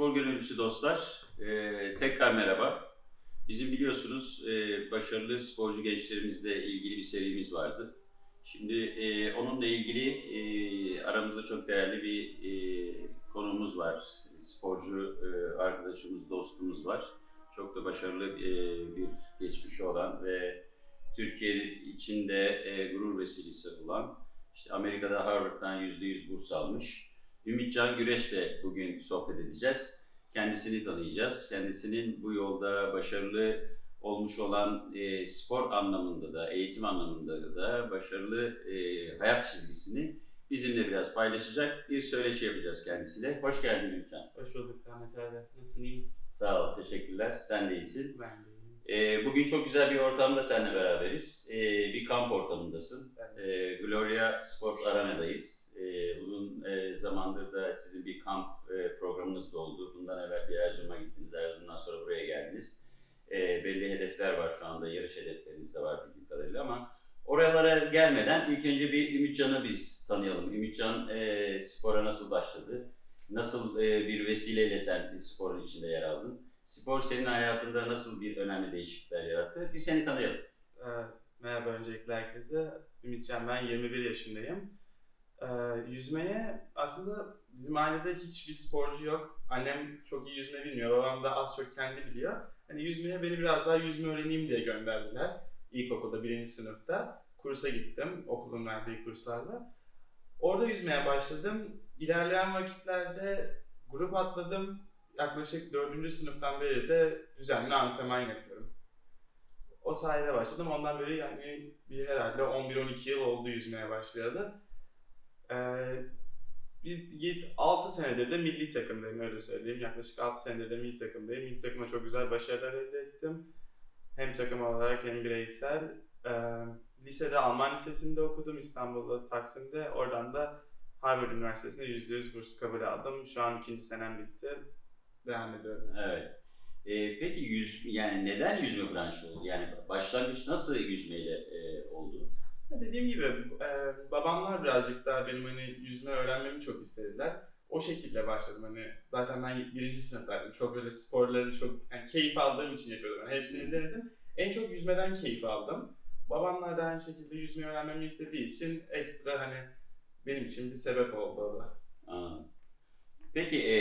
spor gönüllüsü dostlar, e, tekrar merhaba. Bizim biliyorsunuz e, başarılı sporcu gençlerimizle ilgili bir serimiz vardı. Şimdi e, onunla ilgili e, aramızda çok değerli bir e, konuğumuz var. Sporcu e, arkadaşımız, dostumuz var. Çok da başarılı e, bir geçmişi olan ve Türkiye içinde e, gurur vesilesi olan, işte Amerika'da Harvard'dan %100 burs almış. Ümitcan Güreş'le bugün sohbet edeceğiz. Kendisini tanıyacağız. Kendisinin bu yolda başarılı olmuş olan e, spor anlamında da, eğitim anlamında da başarılı e, hayat çizgisini bizimle biraz paylaşacak bir söyleşi yapacağız kendisiyle. Hoş geldin Ümitcan. Hoş bulduk Ahmet abi. Nasılsın, iyi misin? Sağ ol, teşekkürler. Sen de iyisin. Ben de iyiyim. E, bugün çok güzel bir ortamda seninle beraberiz. E, bir kamp ortamındasın. De E, Gloria Sports Arena'dayız. E, uzun e, zamandır da sizin bir kamp e, programınız da oldu. Bundan evvel bir Erzurum'a gittiniz, Erzurum'dan sonra buraya geldiniz. E, belli hedefler var şu anda, yarış hedefleriniz de var bildiğim kadarıyla ama oralara gelmeden ilk önce bir Ümitcan'ı biz tanıyalım. Ümitcan e, spora nasıl başladı? Nasıl e, bir vesileyle sen sporun içinde yer aldın? Spor senin hayatında nasıl bir önemli değişiklikler yarattı? Bir seni tanıyalım. Ee, merhaba öncelikle herkese. Ümitcan ben 21 yaşındayım. Ee, yüzmeye aslında bizim ailede hiçbir sporcu yok. Annem çok iyi yüzme bilmiyor. Babam da az çok kendi biliyor. Hani yüzmeye beni biraz daha yüzme öğreneyim diye gönderdiler. İlkokulda birinci sınıfta. Kursa gittim. Okulun verdiği kurslarla. Orada yüzmeye başladım. İlerleyen vakitlerde grup atladım. Yaklaşık dördüncü sınıftan beri de düzenli antrenman yapıyorum. O sayede başladım. Ondan beri yani bir herhalde 11-12 yıl oldu yüzmeye başlayalı. Ee, bir 6 senedir de milli takımdayım öyle söyleyeyim. Yaklaşık 6 senedir de milli takımdayım. Milli takıma çok güzel başarılar elde ettim. Hem takım olarak hem bireysel. Ee, lisede Alman Lisesi'nde okudum İstanbul'da, Taksim'de. Oradan da Harvard Üniversitesi'ne %100 burs kabul aldım. Şu an ikinci senem bitti. Devam ediyorum. Evet. Ee, peki yüz yani neden yüzme branşı oldu? Yani başlangıç nasıl yüzmeyle e, oldu? Dediğim gibi e, babamlar birazcık daha benim hani yüzme öğrenmemi çok istediler. O şekilde başladım hani zaten ben birinci sınıftaydım. Çok böyle sporları çok yani keyif aldığım için yapıyordum. Yani hepsini denedim. En çok yüzmeden keyif aldım. Babamlar da aynı şekilde yüzmeyi öğrenmemi istediği için ekstra hani benim için bir sebep oldu o da. Anladım. Peki e,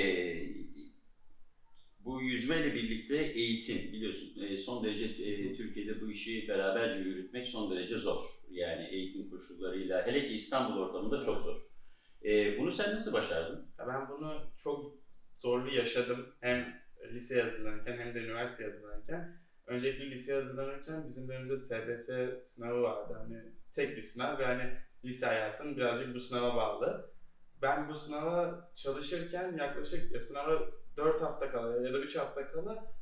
bu yüzmeyle birlikte eğitim biliyorsun e, son derece e, Türkiye'de bu işi beraberce yürütmek son derece zor. Yani eğitim koşullarıyla hele ki İstanbul ortamında çok zor. E, bunu sen nasıl başardın? Ya ben bunu çok zorlu yaşadım. Hem lise hazırlanırken hem de üniversite hazırlanırken. Öncelikle lise hazırlanırken bizim dönemimizde SBS sınavı vardı. Hani tek bir sınav ve hani lise hayatın birazcık bu sınava bağlı. Ben bu sınava çalışırken yaklaşık ya sınava 4 hafta kala ya da 3 hafta kala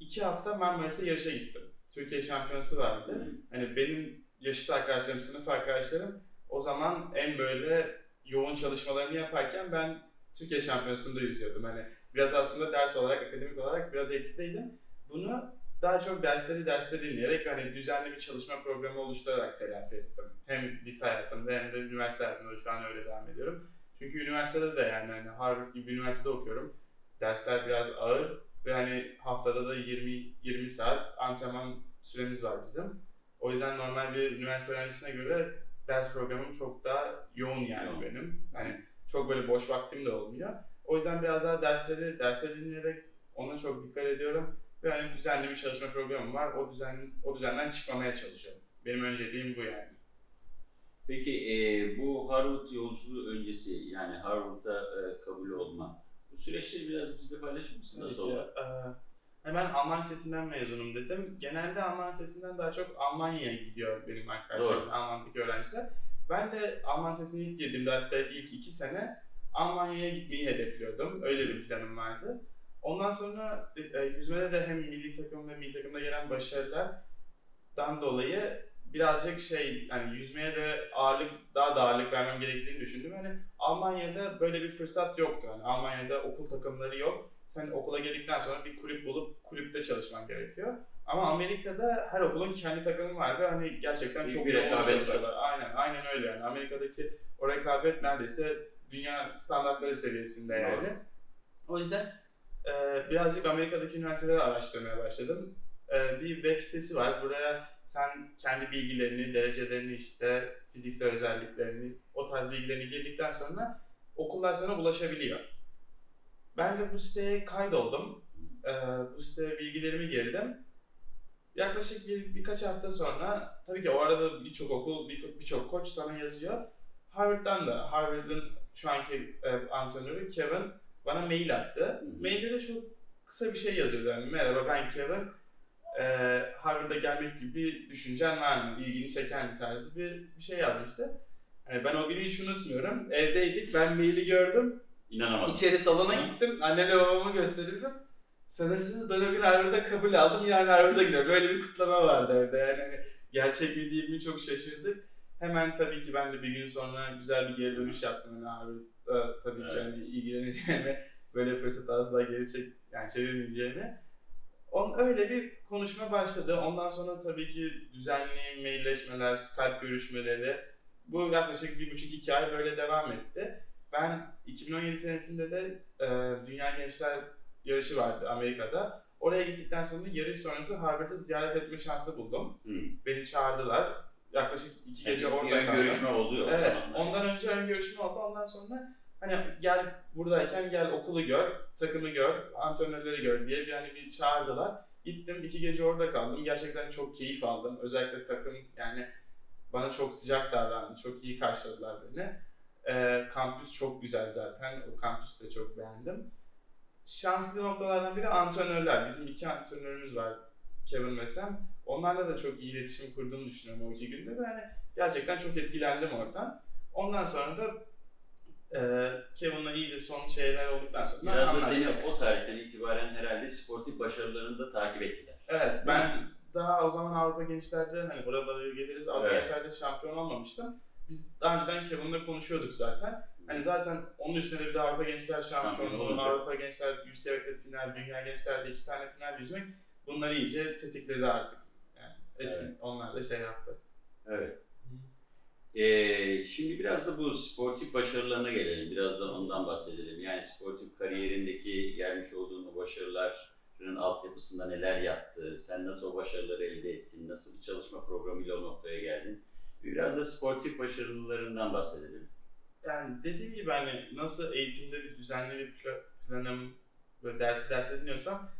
2 hafta Marmaris'te yarışa gittim. Türkiye şampiyonası vardı. Hani benim yaşıt arkadaşlarım, sınıf arkadaşlarım o zaman en böyle yoğun çalışmalarını yaparken ben Türkiye şampiyonasında yüzüyordum. Hani biraz aslında ders olarak, akademik olarak biraz eksideydim. Bunu daha çok dersleri dersleri dinleyerek hani düzenli bir çalışma programı oluşturarak telafi ettim. Hem lise hayatımda hem de üniversite hayatımda şu an öyle devam ediyorum. Çünkü üniversitede de yani hani Harvard gibi üniversitede okuyorum. Dersler biraz ağır ve hani haftada da 20 20 saat antrenman süremiz var bizim. O yüzden normal bir üniversite öğrencisine göre ders programım çok daha yoğun yani Yoğun. benim. Hani çok böyle boş vaktim de olmuyor. O yüzden biraz daha dersleri dersleri dinleyerek ona çok dikkat ediyorum. Ve hani düzenli bir çalışma programım var. O düzen o düzenden çıkmamaya çalışıyorum. Benim önceliğim bu yani. Peki e, bu Harvard yolculuğu öncesi yani Harvard'a e, kabul olma bu süreçleri biraz bizle paylaşır mısın? Nasıl oldu? Ben Alman Lisesi'nden mezunum dedim. Genelde Alman Lisesi'nden daha çok Almanya'ya gidiyor benim arkadaşlarım, Doğru. Alman'daki öğrenciler. Ben de Alman Lisesi'ne ilk girdiğimde hatta ilk iki sene Almanya'ya gitmeyi hedefliyordum. Öyle bir planım vardı. Ondan sonra e, e, yüzmede de hem milli takım ve milli takımda gelen başarılardan dolayı birazcık şey hani yüzmeye de ağırlık daha da ağırlık vermem gerektiğini düşündüm. Hani Almanya'da böyle bir fırsat yoktu. Hani Almanya'da okul takımları yok. Sen okula geldikten sonra bir kulüp bulup kulüpte çalışman gerekiyor. Ama Amerika'da her okulun kendi takımı var ve hani gerçekten Büyük çok bir rekabet çalışıyorlar. Aynen, aynen öyle yani. Amerika'daki o rekabet neredeyse dünya standartları seviyesinde yani. O yüzden Ee, birazcık Amerika'daki üniversiteleri araştırmaya başladım. Ee, bir web sitesi var. Buraya sen kendi bilgilerini, derecelerini işte, fiziksel özelliklerini, o tarz bilgilerini girdikten sonra okullar sana ulaşabiliyor. Ben de bu siteye kaydoldum. Ee, bu siteye bilgilerimi girdim. Yaklaşık bir, birkaç hafta sonra, tabii ki o arada birçok okul, bir- birçok koç sana yazıyor. Harvard'dan da, Harvard'ın şu anki e, antrenörü Kevin bana mail attı. Mailde de çok kısa bir şey yazıyordu. Yani, Merhaba ben Kevin. Ee, Harvard'a gelmek gibi bir düşüncen var mı? İlgini çeken bir tarzı bir, bir şey yazmıştı. Yani ben o günü hiç unutmuyorum. Evdeydik, ben maili gördüm. İnanamadım. İçeri salona gittim, annene babama gösterdim. Sanırsınız ben o gün Harvard'a kabul aldım, yarın Harvard'a gidiyorum. Böyle bir kutlama vardı evde. Yani hani gerçek mi değil mi çok şaşırdık. Hemen tabii ki ben de bir gün sonra güzel bir geri dönüş yaptım. Yani Harvard'da tabii ki Evet. hani ilgileneceğimi, böyle fırsat asla geri çek, yani çevirmeyeceğimi. On, öyle bir konuşma başladı. Ondan sonra tabii ki düzenli mailleşmeler, Skype görüşmeleri. Bu yaklaşık bir buçuk iki ay böyle devam etti. Ben 2017 senesinde de e, Dünya Gençler Yarışı vardı Amerika'da. Oraya gittikten sonra yarış sonrası Harvard'ı ziyaret etme şansı buldum. Hı. Beni çağırdılar. Yaklaşık iki gece Yani orada kaldım. görüşme oluyor o Evet, zaman. ondan önce ön görüşme oldu. Ondan sonra hani gel buradayken gel okulu gör, takımı gör, antrenörleri gör diye bir hani bir çağırdılar. Gittim iki gece orada kaldım. Gerçekten çok keyif aldım. Özellikle takım yani bana çok sıcak davrandı. Çok iyi karşıladılar beni. Ee, kampüs çok güzel zaten. O kampüsü de çok beğendim. Şanslı noktalardan biri antrenörler. Bizim iki antrenörümüz var. Kevin ve Sam. Onlarla da çok iyi iletişim kurduğumu düşünüyorum o iki günde ve hani gerçekten çok etkilendim oradan. Ondan sonra da e, Kevin'la iyice son şeyler olduktan sonra Biraz da seni o tarihten itibaren herhalde sportif başarılarını da takip ettiler. Evet ben daha o zaman Avrupa Gençler'de hani buralara geliriz Avrupa Evet. Gençler'de şampiyon olmamıştım. Biz daha önceden Kevin'le konuşuyorduk zaten. Hani zaten onun üstüne de bir de Avrupa Gençler Şampiyon şampiyonluğu. Avrupa Gençler yüz kebekte final, Dünya Gençler'de iki tane final yüzmek bunları iyice tetikledi artık. Yani etkin, onlar da şey yaptı. Evet. Ee, şimdi biraz da bu sportif başarılarına gelelim. Biraz da ondan bahsedelim. Yani sportif kariyerindeki gelmiş olduğun o başarıların altyapısında neler yattı? Sen nasıl o başarıları elde ettin? Nasıl bir çalışma programıyla o noktaya geldin? Biraz da sportif başarılarından bahsedelim. Yani dediğim gibi hani nasıl eğitimde bir düzenli bir pla- planım ve dersi derse dinliyorsam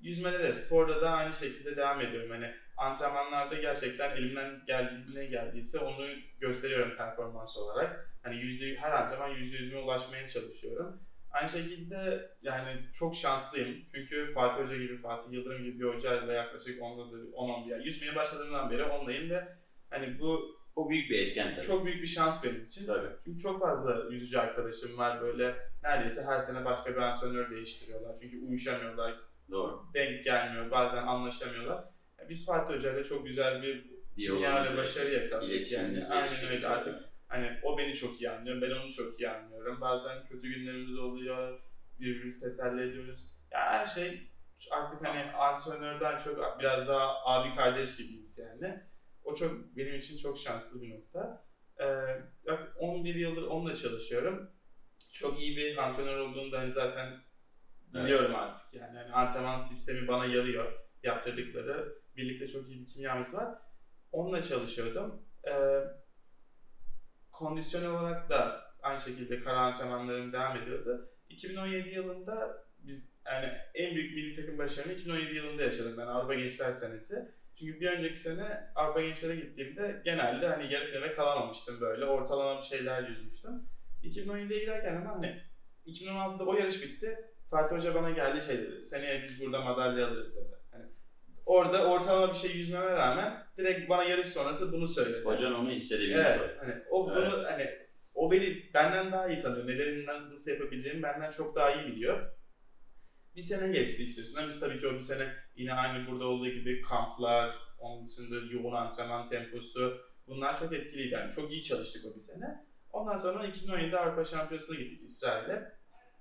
yüzmede de sporda da aynı şekilde devam ediyorum. Hani antrenmanlarda gerçekten elimden geldiğine geldiyse onu gösteriyorum performans olarak. Hani yüzde her antrenman yüzde yüzüne ulaşmaya çalışıyorum. Aynı şekilde yani çok şanslıyım. Çünkü Fatih Hoca gibi, Fatih Yıldırım gibi bir hocayla yaklaşık 10-11 yani yüzmeye başladığımdan beri onlayım ve hani bu O büyük bir etken tabii. çok büyük bir şans benim için. Tabii. Çünkü çok fazla yüzücü arkadaşım var böyle neredeyse her sene başka bir antrenör değiştiriyorlar. Çünkü uyuşamıyorlar, Doğru. denk gelmiyor, bazen anlaşamıyorlar. Ya Biz Fatih Hoca ile çok güzel bir kimya ve başarı yakaladık. Yani aynen öyle artık hani o beni çok iyi anlıyor, ben onu çok iyi anlıyorum. Bazen kötü günlerimiz oluyor, birbirimizi teselli ediyoruz. Ya her şey artık hani antrenörden çok biraz daha abi kardeş gibiyiz yani. O çok benim için çok şanslı bir nokta. Ee, yak- 11 yıldır onunla çalışıyorum. Çok iyi bir antrenör olduğunu da hani zaten biliyorum artık yani. Hani antrenman sistemi bana yarıyor yaptırdıkları. Birlikte çok iyi bir kimyamız var. Onunla çalışıyordum. Ee, kondisyonel olarak da aynı şekilde kara antrenmanlarım devam ediyordu. 2017 yılında biz yani en büyük milli takım başarımı 2017 yılında yaşadım ben Avrupa Gençler senesi. Çünkü bir önceki sene Avrupa Gençler'e gittiğimde genelde hani yarı finale kalamamıştım böyle. Ortalama bir şeyler yüzmüştüm. 2017'ye giderken ama hani 2016'da o yarış bitti. Fatih Hoca bana geldi şey dedi. Seneye biz burada madalya alırız dedi. Hani orada ortalama bir şey yüzmeme rağmen direkt bana yarış sonrası bunu söyledi. Hocan onu hissedebilmiş. Evet. Hani o bunu hani o beni benden daha iyi tanıyor. Nelerini nasıl yapabileceğimi benden çok daha iyi biliyor. Bir sene geçti işte üstünden. Biz tabii ki o bir sene yine aynı burada olduğu gibi kamplar, onun dışında yoğun antrenman temposu bunlar çok etkiliydi. Yani çok iyi çalıştık o bir sene. Ondan sonra 2017'de Avrupa Şampiyonası'na gittik İsrail'e.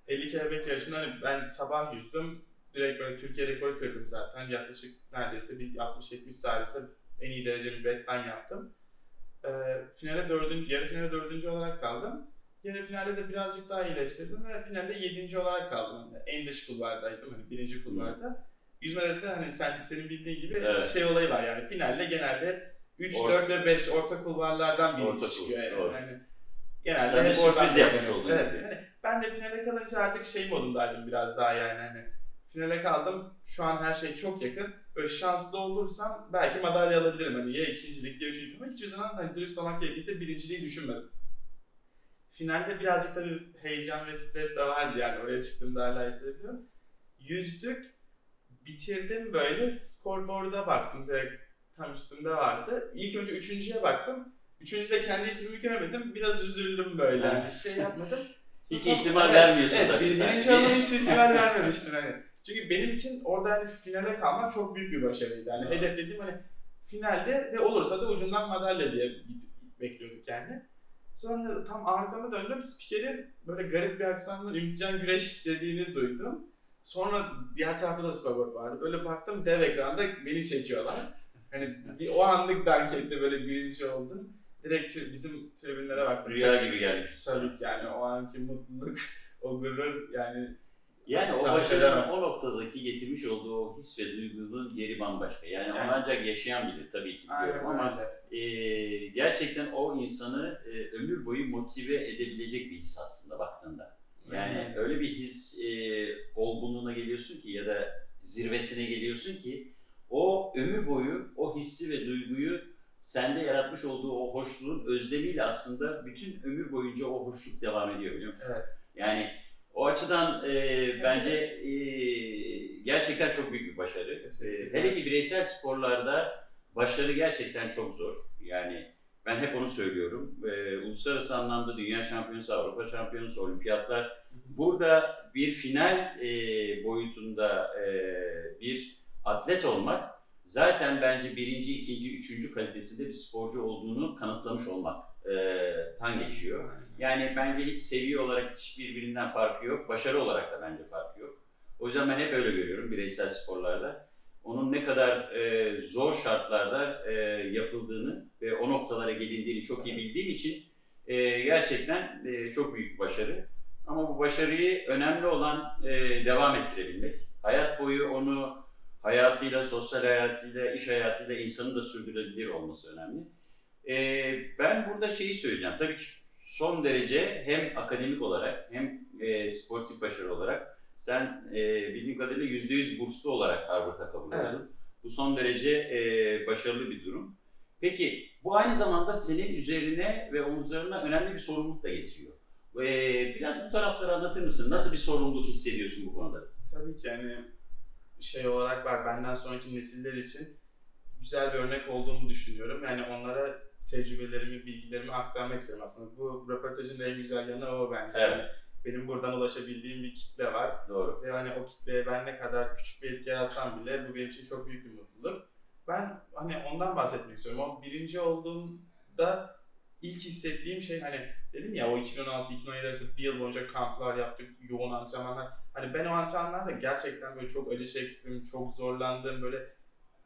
50 kelebek yarışında hani ben sabah yüzdüm. Direkt böyle Türkiye rekoru kırdım zaten. Yaklaşık neredeyse bir 60-70 salise en iyi dereceli best time yaptım. Ee, finale dördüncü, yarı finale dördüncü olarak kaldım. Yarı finalde de birazcık daha iyileştirdim ve finalde 7. olarak kaldım. Yani en dış kulvardaydım. Hani birinci kulvarda. Yüzmede de hani sen, senin bildiğin gibi Evet. şey olayı var yani finalde genelde 3, Orta- 4 ve 5 orta kulvarlardan biri Orta çıkıyor. kul- Yani. doğru. Yani genelde Sen de hep oradan sürpriz yapmış oldun Evet. gibi. Hani ben de finale kalınca artık şey modundaydım biraz daha yani hani finale kaldım. Şu an her şey çok yakın. Böyle şanslı olursam belki madalya alabilirim. Hani ya ikincilik ya üçüncülük ama hiçbir zaman hani dürüst olmak gerekirse birinciliği düşünmedim. Finalde birazcık da bir heyecan ve stres de vardı yani oraya çıktığımda hala hissediyorum. Yüzdük, bitirdim böyle skorboard'a baktım direkt tam üstümde vardı. İlk önce üçüncüye baktım. Üçüncüde kendi ismimi göremedim. Biraz üzüldüm böyle. Yani şey yapmadım. Hiç Sonra- ihtimal Evet, vermiyorsun evet, tabii. Birinci olmanın hiç ihtimal vermemiştin hani. Çünkü benim için orada hani finale kalmak çok büyük bir başarıydı. Hani hedeflediğim hani finalde ve olursa da ucundan madalya diye bekliyorduk yani. Sonra tam arkamı döndüm. Spikerin böyle garip bir aksanla Ümitcan Güreş dediğini duydum. Sonra diğer tarafta da scoreboard vardı. Böyle baktım dev ekranda beni çekiyorlar. Hani bir o anlık etti böyle birinci oldum. Direkt bizim tribünlere baktım. Rüya gibi gelmiş. Tabii yani o anki mutluluk, o gurur yani Yani o başarının o noktadaki getirmiş olduğu o his ve duygunun yeri bambaşka. Yani onu Evet. ancak yaşayan bilir tabii ki biliyorum aynen ama öyle. E, gerçekten o insanı e, ömür boyu motive edebilecek bir his aslında baktığında. Yani Aynen. öyle bir his e, olgunluğuna geliyorsun ki ya da zirvesine geliyorsun ki o ömür boyu o hissi ve duyguyu sende yaratmış olduğu o hoşluğun özlemiyle aslında bütün ömür boyunca o hoşluk devam ediyor biliyor musun? Evet. Yani o açıdan e, bence e, gerçekten çok büyük bir başarı. E, hele ki bireysel sporlarda başarı gerçekten çok zor. Yani ben hep onu söylüyorum. E, uluslararası anlamda dünya şampiyonası, Avrupa şampiyonası, olimpiyatlar. Burada bir final e, boyutunda e, bir atlet olmak zaten bence birinci, ikinci, üçüncü kalitesinde bir sporcu olduğunu kanıtlamış olmak e, tan geçiyor. Yani bence hiç seviye olarak hiç birbirinden farkı yok. Başarı olarak da bence farkı yok. O yüzden ben hep öyle görüyorum bireysel sporlarda. Onun ne kadar e, zor şartlarda e, yapıldığını ve o noktalara gelindiğini çok iyi bildiğim için e, gerçekten e, çok büyük bir başarı. Ama bu başarıyı önemli olan e, devam ettirebilmek. Hayat boyu onu hayatıyla, sosyal hayatıyla, iş hayatıyla insanın da sürdürebilir olması önemli. E, ben burada şeyi söyleyeceğim. Tabii ki son derece hem akademik olarak hem e, sportif başarı olarak sen e, bildiğim kadarıyla %100 burslu olarak Harvard'a kabul Evet. oldun. Bu son derece e, başarılı bir durum. Peki bu aynı zamanda senin üzerine ve omuzlarına önemli bir sorumluluk da getiriyor. E, biraz bu tarafları anlatır mısın? Nasıl bir sorumluluk hissediyorsun bu konuda? Tabii ki yani şey olarak var benden sonraki nesiller için güzel bir örnek olduğumu düşünüyorum. Yani onlara tecrübelerimi, bilgilerimi aktarmak isterim aslında. Bu röportajın en güzel yanı o bence. Evet. Yani benim buradan ulaşabildiğim bir kitle var. Doğru. Ve hani o kitleye ben ne kadar küçük bir etki yaratsam bile bu benim için çok büyük bir mutluluk. Ben hani ondan bahsetmek istiyorum. O birinci olduğumda ilk hissettiğim şey hani dedim ya o 2016-2017 arasında bir yıl boyunca kamplar yaptık, yoğun antrenmanlar. Hani ben o antrenmanlarda gerçekten böyle çok acı çektim, çok zorlandım. Böyle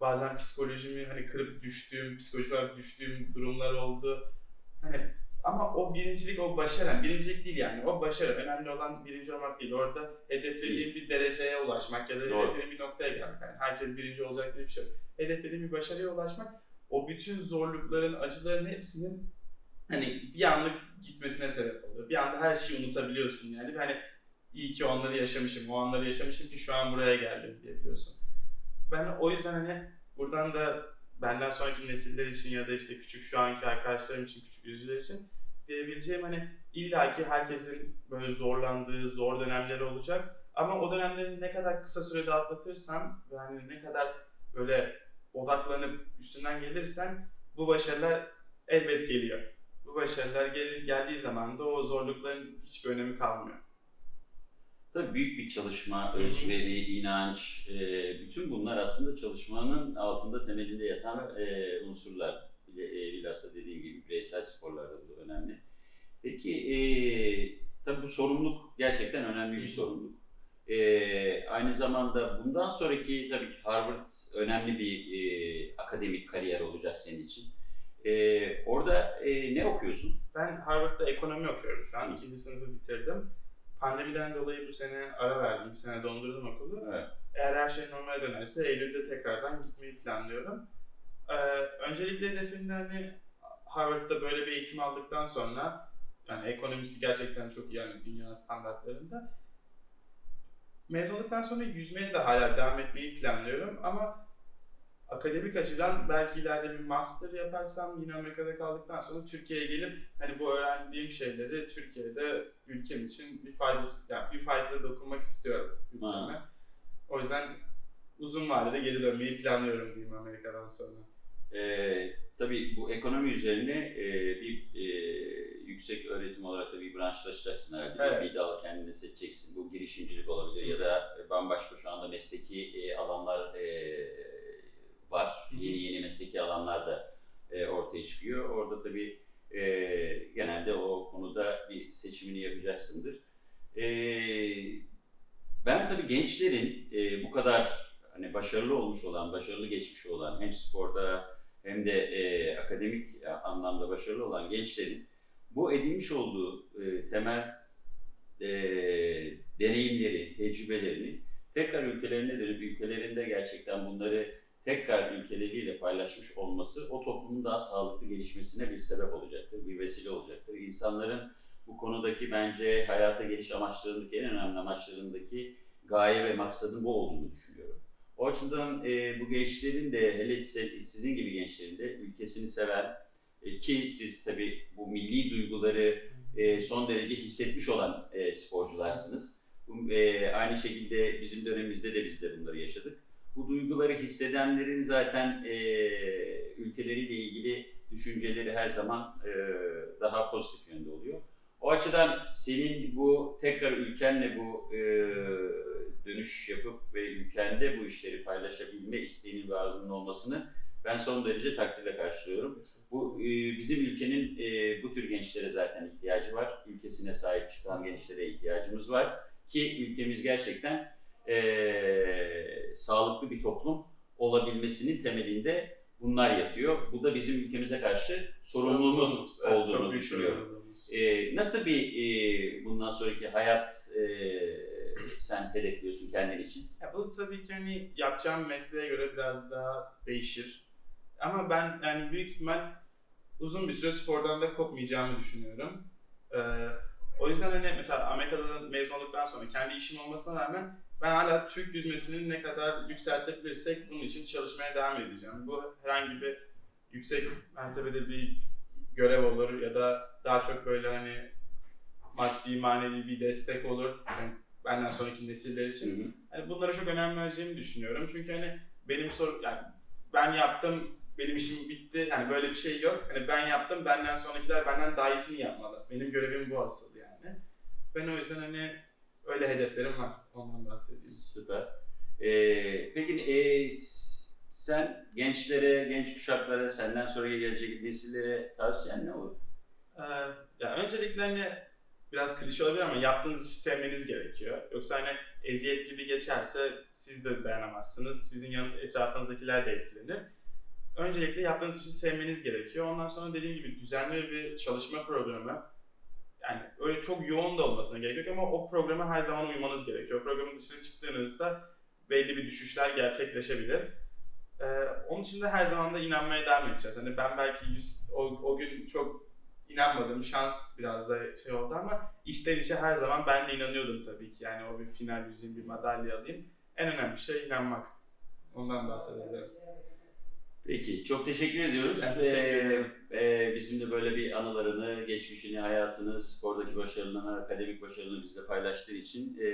bazen psikolojimi hani kırıp düştüğüm, psikolojik olarak düştüğüm durumlar oldu. Hani ama o birincilik, o başarı, birincilik değil yani. O başarı. Önemli olan birinci olmak değil. Orada hedeflediğin bir dereceye ulaşmak ya da Doğru. hedeflediğin bir noktaya gelmek. Yani herkes birinci olacak diye bir şey yok. Hedeflediğin bir başarıya ulaşmak, o bütün zorlukların, acıların hepsinin hani bir anlık gitmesine sebep oluyor. Bir anda her şeyi unutabiliyorsun yani. Hani iyi ki onları yaşamışım, o anları yaşamışım ki şu an buraya geldim diyebiliyorsun. Ben o yüzden hani buradan da benden sonraki nesiller için ya da işte küçük şu anki arkadaşlarım için, küçük yüzüler için diyebileceğim hani illaki herkesin böyle zorlandığı, zor dönemleri olacak. Ama o dönemleri ne kadar kısa sürede atlatırsan ve hani ne kadar böyle odaklanıp üstünden gelirsen bu başarılar elbet geliyor. Bu başarılar gel- geldiği zaman da o zorlukların hiçbir önemi kalmıyor. Tabii büyük bir çalışma, özveri, inanç, e, bütün bunlar aslında çalışmanın altında temelinde yatan e, unsurlar. E, bilhassa dediğim gibi bireysel sporlarda bu da önemli. Peki e, tabii bu sorumluluk gerçekten önemli bir sorumluluk. E, aynı zamanda bundan sonraki tabii ki Harvard önemli bir e, akademik kariyer olacak senin için. E, orada e, ne okuyorsun? Ben Harvard'da ekonomi okuyorum şu an. İkinci sınıfı bitirdim. Pandemiden dolayı bu sene ara verdim. Bir sene dondurdum okulu. Evet. Eğer her şey normale dönerse Eylül'de tekrardan gitmeyi planlıyorum. Ee, öncelikle hedefimde hani Harvard'da böyle bir eğitim aldıktan sonra yani ekonomisi gerçekten çok iyi yani dünya standartlarında. Mezun olduktan sonra yüzmeye de hala devam etmeyi planlıyorum ama akademik açıdan belki ileride bir master yaparsam yine Amerika'da kaldıktan sonra Türkiye'ye gelip hani bu öğrendiğim şeyleri Türkiye'de ülkem için bir faydası yani bir faydada dokunmak istiyorum ülkeme. O yüzden uzun vadede geri dönmeyi planlıyorum diyeyim Amerika'dan sonra. E, tabii bu ekonomi üzerine e, bir e, yüksek öğretim olarak da bir branşlaşacaksın herhalde. Evet. Bir dal kendine seçeceksin. Bu girişimcilik olabilir ya da bambaşka şu anda mesleki e, alanlar e, var. Hı hı. Yeni yeni mesleki alanlar da e, ortaya çıkıyor. Orada tabii e, genelde o konuda bir seçimini yapacaksındır. E, ben tabii gençlerin e, bu kadar hani başarılı olmuş olan, başarılı geçmiş olan hem sporda hem de e, akademik anlamda başarılı olan gençlerin bu edinmiş olduğu e, temel e, deneyimleri, tecrübelerini tekrar ülkelerine dönüp ülkelerinde gerçekten bunları tekrar ülkeleriyle paylaşmış olması o toplumun daha sağlıklı gelişmesine bir sebep olacaktır, bir vesile olacaktır. İnsanların bu konudaki bence hayata geliş amaçlarındaki en önemli amaçlarındaki gaye ve maksadın bu olduğunu düşünüyorum. O açıdan e, bu gençlerin de hele sizin gibi gençlerin de ülkesini seven e, ki siz tabii bu milli duyguları e, son derece hissetmiş olan e, sporcularsınız. E, aynı şekilde bizim dönemimizde de biz de bunları yaşadık. Bu duyguları hissedenlerin zaten e, ülkeleriyle ilgili düşünceleri her zaman e, daha pozitif yönde oluyor. O açıdan senin bu tekrar ülkenle bu e, dönüş yapıp ve ülkende bu işleri paylaşabilme isteğinin ve arzunun olmasını ben son derece takdirle karşılıyorum. Bu e, bizim ülkenin e, bu tür gençlere zaten ihtiyacı var. Ülkesine sahip çıkan gençlere ihtiyacımız var ki ülkemiz gerçekten e, sağlıklı bir toplum olabilmesinin temelinde bunlar yatıyor. Bu da bizim ülkemize karşı sorumluluğumuz Evet, olduğunu düşünüyorum. E, nasıl bir e, bundan sonraki hayat e, sen hedefliyorsun kendin için? Ya bu tabii ki hani yapacağım mesleğe göre biraz daha değişir. Ama ben yani büyük ihtimal uzun bir süre spordan da kopmayacağımı düşünüyorum. Ee, o yüzden hani mesela Amerika'da mezun olduktan sonra kendi işim olmasına rağmen ben hala Türk yüzmesini ne kadar yükseltebilirsek bunun için çalışmaya devam edeceğim. Bu herhangi bir yüksek mertebede bir görev olur ya da daha çok böyle hani maddi manevi bir destek olur. Yani benden sonraki nesiller için. Hı hı. Hani bunlara çok önem vereceğimi düşünüyorum. Çünkü hani benim sor yani ben yaptım, benim işim bitti. Yani böyle bir şey yok. Hani ben yaptım, benden sonrakiler benden daha iyisini yapmalı. Benim görevim bu asıl yani. Ben o yüzden hani öyle hedeflerim var. Ondan bahsedeyim. Süper. Ee, peki e, sen gençlere, genç kuşaklara, senden sonra gelecek nesillere tavsiyen ne olur? Ee, ya öncelikle hani biraz klişe olabilir ama yaptığınız işi sevmeniz gerekiyor. Yoksa hani eziyet gibi geçerse siz de dayanamazsınız. Sizin yan, etrafınızdakiler de etkilenir. Öncelikle yaptığınız işi sevmeniz gerekiyor. Ondan sonra dediğim gibi düzenli bir çalışma programı. Yani öyle çok yoğun da olmasına gerek yok ama o programa her zaman uymanız gerekiyor. Programın dışına çıktığınızda belli bir düşüşler gerçekleşebilir. Ee, onun için de her zaman da inanmaya devam edeceğiz. Hani ben belki yüz, o, o gün çok inanmadım. Şans biraz da şey oldu ama içten içe her zaman ben de inanıyordum tabii ki. Yani o bir final yüzeyim, bir madalya alayım. En önemli şey inanmak. Ondan bahsedebilirim. Peki, çok teşekkür ediyoruz. Ben teşekkür Ee, ederim. e, bizimle böyle bir anılarını, geçmişini, hayatını, spordaki başarılarını, akademik başarılarını bizle paylaştığı için, e,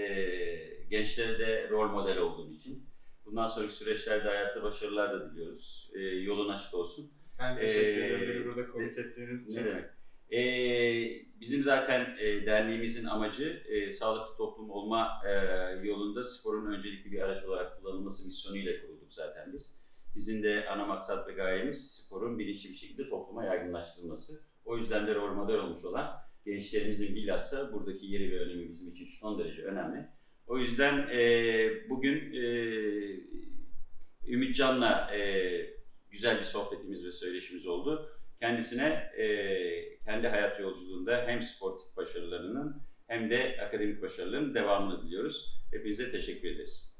gençlere de rol model olduğun için. Bundan sonraki süreçlerde hayatta başarılar da diliyoruz. E, yolun açık olsun. Ben teşekkür Ee, ederim beni burada konuk ettiğiniz için. Ne demek? Ee, bizim zaten e, derneğimizin amacı e, sağlıklı toplum olma e, yolunda sporun öncelikli bir araç olarak kullanılması misyonuyla kurulduk zaten biz. Bizim de ana maksat ve gayemiz sporun bilinçli bir şekilde topluma yaygınlaştırılması. O yüzden de rol model olmuş olan gençlerimizin bilhassa buradaki yeri ve önemi bizim için son derece önemli. O yüzden e, bugün e, Ümit Can'la e, güzel bir sohbetimiz ve söyleşimiz oldu. Kendisine e, kendi hayat yolculuğunda hem sportif başarılarının hem de akademik başarılarının devamını diliyoruz. Hepinize teşekkür ederiz.